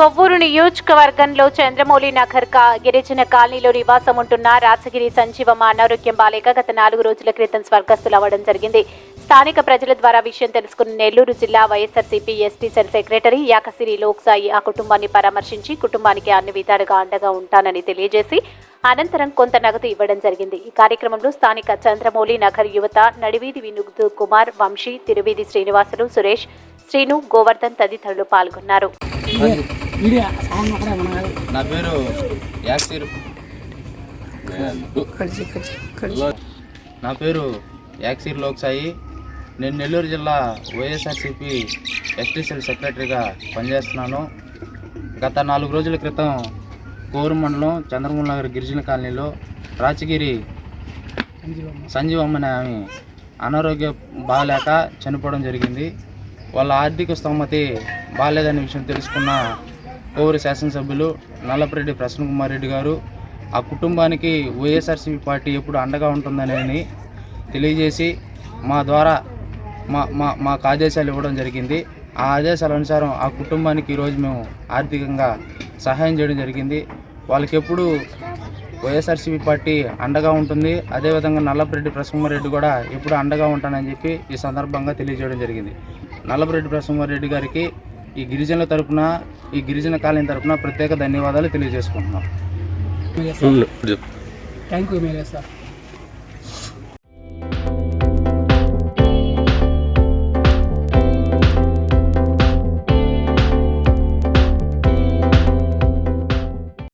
కొవ్వూరు నియోజకవర్గంలో చంద్రమౌళి నగర్ కా గిరిజన కాలనీలో నివాసం ఉంటున్న రాచగిరి సంజీవమ్మ అనారోగ్యం బాలేక గత నాలుగు రోజుల క్రితం స్వర్గస్థులు అవ్వడం జరిగింది. స్థానిక ప్రజల ద్వారా విషయం తెలుసుకున్న నెల్లూరు జిల్లా YSRCP ST cell secretary Yakasiri Loksai ఆ కుటుంబాన్ని పరామర్శించి కుటుంబానికి అన్ని విధాలుగా అండగా ఉంటానని తెలియజేసి అనంతరం కొంత నగదు ఇవ్వడం జరిగింది. ఈ కార్యక్రమంలో స్థానిక చంద్రమౌళి నగర్ యువత నడివీధి వినుగుతు కుమార్ వంశీ తిరువీధి శ్రీనివాసులు సురేష్ శ్రీను గోవర్ధన్ తదితరులు పాల్గొన్నారు. నా పేరు యాక్సిర్ నా పేరు యాక్సిర్ లోక్సాయి. నేను నెల్లూరు జిల్లా వైఎస్ఆర్సిపి ఎస్టీసీఎల్ సెక్రటరీగా పనిచేస్తున్నాను. గత నాలుగు రోజుల క్రితం కోరు మండలం చంద్రమూల నగర్ గిరిజన కాలనీలో రాచగిరి సంజీవమ్మ అనే ఆమె అనారోగ్యం బాగాలేక చనిపోవడం జరిగింది. వాళ్ళ ఆర్థిక స్తోమతి బాగాలేదనే విషయం తెలుసుకున్న కోవూరు శాసనసభ్యులు నల్లపరెడ్డి ప్రసన్న కుమార్ రెడ్డి గారు ఆ కుటుంబానికి వైఎస్ఆర్సీపీ పార్టీ ఎప్పుడు అండగా ఉంటుందని తెలియజేసి మా ద్వారా మా మా మాకు ఆదేశాలు ఇవ్వడం జరిగింది. ఆ ఆదేశాల అనుసారం ఆ కుటుంబానికి ఈరోజు మేము ఆర్థికంగా సహాయం చేయడం జరిగింది. వాళ్ళకి ఎప్పుడు వైఎస్ఆర్సీపీ పార్టీ అండగా ఉంటుంది. అదేవిధంగా నల్లపరెడ్డి ప్రసన్నరెడ్డి కూడా ఎప్పుడు అండగా ఉంటానని చెప్పి ఈ సందర్భంగా తెలియజేయడం జరిగింది. నల్లపరెడ్డి ప్రసన్నరెడ్డి గారికి ఈ గిరిజనుల తరపున ఈ గిరిజన కాలనీ తరపున ప్రత్యేక ధన్యవాదాలు తెలియజేసుకుంటున్నాం. థ్యాంక్ యూ మేలే సార్